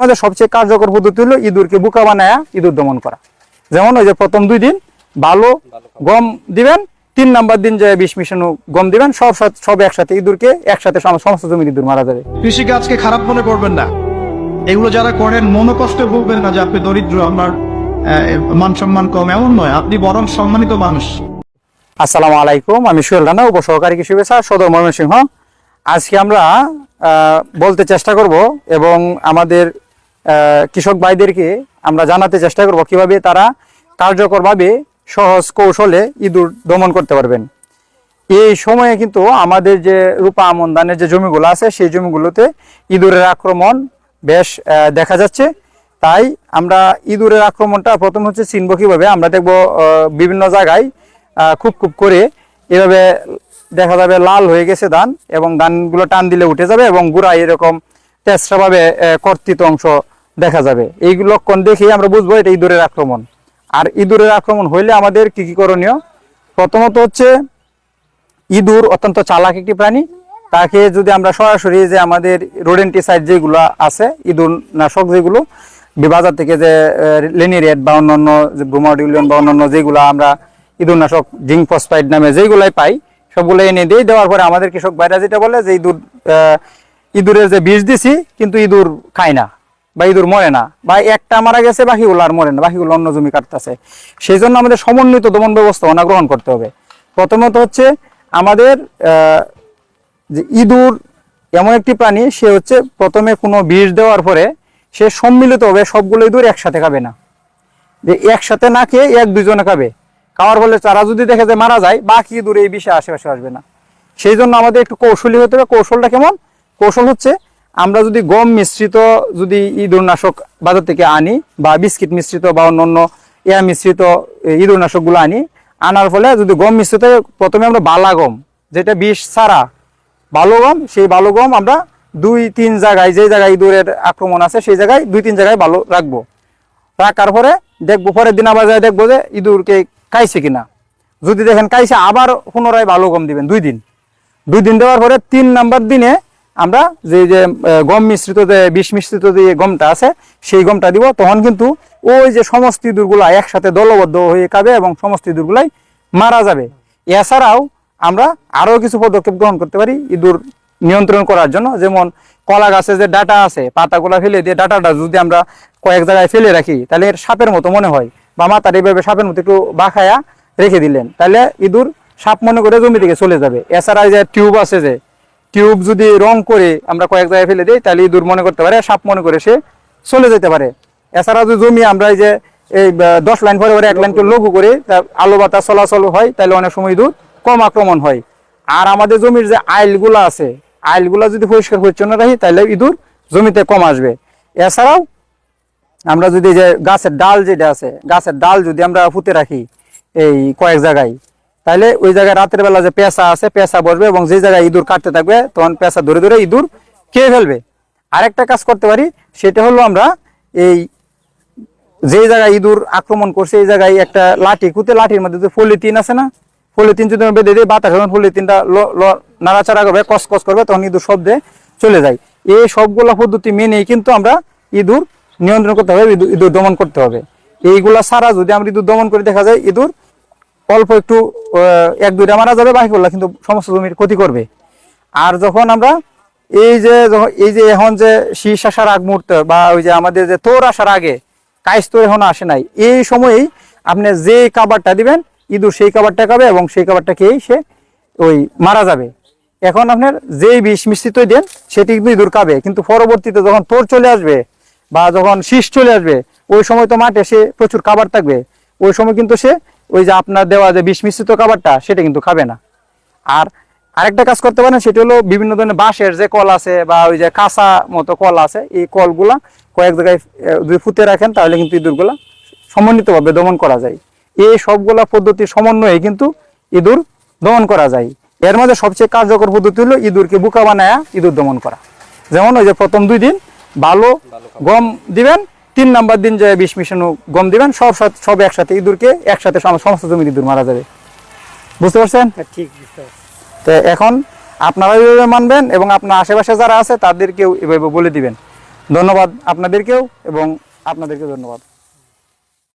আমাদের সবচেয়ে কার্যকর পদ্ধতি হলো ইঁদুরকে বুকা বানায়া ইঁদুর দমন করা। যেমন ওই যে প্রথম দুই দিন ভালো গম দিবেন তিন নাম্বার দিন যে বিষ মিশানো গম দিবেন সব সব একসাথে ইঁদুরকে একসাথে সম- সমস্ত জমির ইঁদুর মারা যাবে। কৃষিকাজকে খারাপ মনে করবেন না। এগুলো যারা করেন মনোকষ্টে ভুগবেন না যে আপনি দরিদ্র আমার মান সম্মান কম এমন নয়। আপনি বরং সম্মানিত মানুষ। আসসালামু আলাইকুম আমি সুহেল রানা উপসহকারী কৃষি বিভাগ সদর ময়মনসিংহ। আজকে আমরা আহ, বলতে চেষ্টা করব এবং আমাদের কৃষক ভাইদেরকে আমরা জানাতে চেষ্টা করব কীভাবে তারা কার্যকরভাবে সহজ কৌশলে ইঁদুর দমন করতে পারবেন। এই সময়ে কিন্তু আমাদের যে রূপা আমন ধানের যে জমিগুলো আছে, সেই জমিগুলোতে ইঁদুরের আক্রমণ বেশ দেখা যাচ্ছে। তাই আমরা ইঁদুরের আক্রমণটা প্রথম হচ্ছে চিনব কীভাবে, আমরা দেখব বিভিন্ন জায়গায় খুব খুব করে এভাবে দেখা যাবে লাল হয়ে গেছে ধান এবং ধানগুলো টান দিলে উঠে যাবে এবং গুড়ায় এরকম তেসরাভাবে কর্তৃত অংশ দেখা যাবে। এইগুলো লক্ষণ দেখে আমরা বুঝব এটা ইঁদুরের আক্রমণ। আর ইঁদুরের আক্রমণ হইলে আমাদের কি কি করণীয়? প্রথমত হচ্ছে, ইঁদুর অত্যন্ত চালাক একটি প্রাণী। তাকে যদি আমরা সরাসরি যে আমাদের রোডেন্টিসাইড যেগুলো আছে, ইঁদুর নাশক যেগুলো বাজার থেকে যে লেনিরেট বা অন্যান্য যে ব্রোমাডিউলিয়ন বা অন্যান্য যেগুলো আমরা ইঁদুর নাশক জিঙ্ক ফসফাইড নামে যেগুলাই পাই, সবগুলো এনে দিই দেওয়ার পরে আমাদের কৃষক ভাইরা যেটা বলে যে, ইঁদুর ইঁদুরের যে বিষ দিছি, কিন্তু ইঁদুর খায় না। বা ইঁদুর মরে না, বা একটা মারা গেছে, বাকিগুলো আর মরে না, বাকিগুলো অন্য জমি কাটতেছে। সেই জন্য আমাদের সমন্বিত দমন ব্যবস্থা ব্যবস্থাপনা গ্রহণ করতে হবে। প্রথমত হচ্ছে আমাদের যে ইঁদুর এমন একটি প্রাণী, সে হচ্ছে প্রথমে কোনো বিষ দেওয়ার পরে সে সম্মিলিত হবে সবগুলো ইঁদুর একসাথে খাবে না। যে একসাথে না খেয়ে এক দুজনে খাবে। খাওয়ার ফলে তারা যদি দেখে যে মারা যায়, বাকি ইঁদুর এই বিষে আশেপাশে আসবে না। সেই জন্য আমাদের একটু কৌশলী হতে হবে। কৌশলটা কেমন? কৌশল হচ্ছে আমরা যদি গম মিশ্রিত যদি ইঁদুরনাশক বাজার থেকে আনি বা বিস্কিট মিশ্রিত বা অন্যান্য এয়া মিশ্রিত ইঁদুরনাশকগুলো আনি, আনার ফলে যদি গম মিশ্রিত, প্রথমে আমরা বালা গম, যেটা বিষ ছাড়া ভালো গম, সেই ভালো গম আমরা দুই, তিন জায়গায়, যে জায়গায় ইঁদুরের আক্রমণ আছে, সেই জায়গায় দুই, তিন জায়গায় ভালো রাখব। রাখার পরে দেখব, পরের দিন আবার যাই দেখব যে ইঁদুরকে খাইছে কিনা। যদি দেখেন খাইছে, আবার পুনরায় ভালো গম দিবেন দুই দিন। দুই দিন দেওয়ার পরে তিন নাম্বার দিনে আমরা যে যে গম মিশ্রিত যে, বিষ মিশ্রিত যে গমটা আছে, সেই গমটা দিব। তখন কিন্তু ওই যে সমস্ত ইঁদুরগুলা একসাথে দলবদ্ধ হয়ে খাবে এবং সমস্ত ইঁদুরগুলাই মারা যাবে। এছাড়াও আমরা আরও কিছু পদক্ষেপ গ্রহণ করতে পারি ইঁদুর নিয়ন্ত্রণ করার জন্য। যেমন কলা গাছে যে ডাটা আছে, পাতাগুলা ফেলে দিয়ে ডাটাটা যদি আমরা কয়েক জায়গায় ফেলে রাখি, তাহলে এর সাপের মতো মনে হয়। বা মাথার এইভাবে সাপের মতো একটু বাখায়া রেখে দিলেন, তাহলে ইঁদুর সাপ মনে করে জমি থেকে চলে যাবে। এছাড়া যে টিউব আছে যে টিউব যদি রং করে আমরা কয়েক জায়গায় ফেলে দিই, তাহলে ইঁদুর মনে করতে পারে, সাপ মনে করে সে চলে যেতে পারে। এছাড়া যদি জমি আমরা এই যে, এই দশ লাইন পরে পরে এক লাইন করে লঘু করে আলো বাতাস চলাচল হয়, তাহলে অনেক সময় ইঁদুর কম আক্রমণ হয়। আর আমাদের জমির যে আইলগুলো আছে, আইলগুলো যদি পরিষ্কার পরিচ্ছন্ন রাখি, তাহলে ইঁদুর জমিতে কম আসবে। এছাড়াও আমরা যদি যে গাছের ডাল যেটা আছে, গাছের ডাল যদি আমরা পুঁতে রাখি এই কয়েক জায়গায় তাহলে ওই জায়গায় রাতের বেলা যে পেঁচা আছে, পেঁচা বসবে এবং যে জায়গায় ইঁদুর কাটতে থাকবে, তখন পেঁচা ধরে ধরে ইঁদুর খেয়ে ফেলবে। আরেকটা কাজ করতে পারি, সেটা হলো আমরা এই যে জায়গায় ইঁদুর আক্রমণ করছে, এই জায়গায় একটা লাঠি কুতে লাঠির মধ্যে পলিথিন আছে না, পলিথিন যদি বেঁধে দিই, বাতাস যখন ল- নাড়াচাড়া করবে কস কস করবে, তখন ইঁদুর শব্দে চলে যায়। এই সবগুলা পদ্ধতি মেনেই কিন্তু আমরা ইঁদুর নিয়ন্ত্রণ করতে হবে ইঁদুর- দমন করতে হবে। এইগুলা ছাড়া যদি আমরা ইঁদুর দমন করে দেখা যায়, ইঁদুর অল্প একটু এক, দুইটা মারা যাবে বাকিগুলা কিন্তু সমস্ত জমির ক্ষতি করবে। আর যখন আমরা এই যে এই যে এখন যে শীষ আসার আগ মুহূর্তে বা ওই যে আমাদের যে তোর আসার আগে কাইস তো এখন আসে নাই, এই সময়েই আপনি যে খাবারটা দিবেন, ইঁদুর সেই খাবারটা খাবে এবং সেই খাবারটা খেয়েই সে ওই মারা যাবে। এখন আপনার যেই বিষ মিশ্রিত দেন, সেটি কিন্তু ইঁদুর খাবে। কিন্তু পরবর্তীতে যখন তোর চলে আসবে বা যখন শীষ চলে আসবে, ওই সময় তো মাঠে সে প্রচুর খাবার থাকবে। ওই সময় কিন্তু সে ওই যে আপনার দেওয়া যে বিষ মিশ্রিত খাবারটা সেটা কিন্তু খাবে না। আর আরেকটা কাজ করতে পারেন সেটা হলো বিভিন্ন ধরনের বাঁশের যে কল আছে বা ওই যে কাঁচা মতো কল আছে এই কলগুলা কয়েক জায়গায় যদি ফুতে রাখেন তাহলে কিন্তু ইঁদুরগুলা সমন্বিতভাবে দমন করা যায়। এই সবগুলা পদ্ধতির সমন্বয়ে কিন্তু ইঁদুর দমন করা যায়। এর মধ্যে সবচেয়ে কার্যকর পদ্ধতি হলো ইঁদুরকে বুকা বানায়া ইঁদুর দমন করা। যেমন ওই যে প্রথম দুই দিন ভালো গম দিবেন তিন নম্বর দিন যে বিষ মিশানো গম দিবেন সব সব একসাথে ইঁদুরকে একসাথে সমস্ত জমির ইঁদুর মারা যাবে। বুঝতে পারছেন? ঠিক তো এখন আপনারা এইভাবে মানবেন এবং আপনার আশেপাশে যারা আছে তাদেরকেও এভাবে বলে দিবেন। ধন্যবাদ আপনাদেরকেও এবং আপনাদেরকে ধন্যবাদ।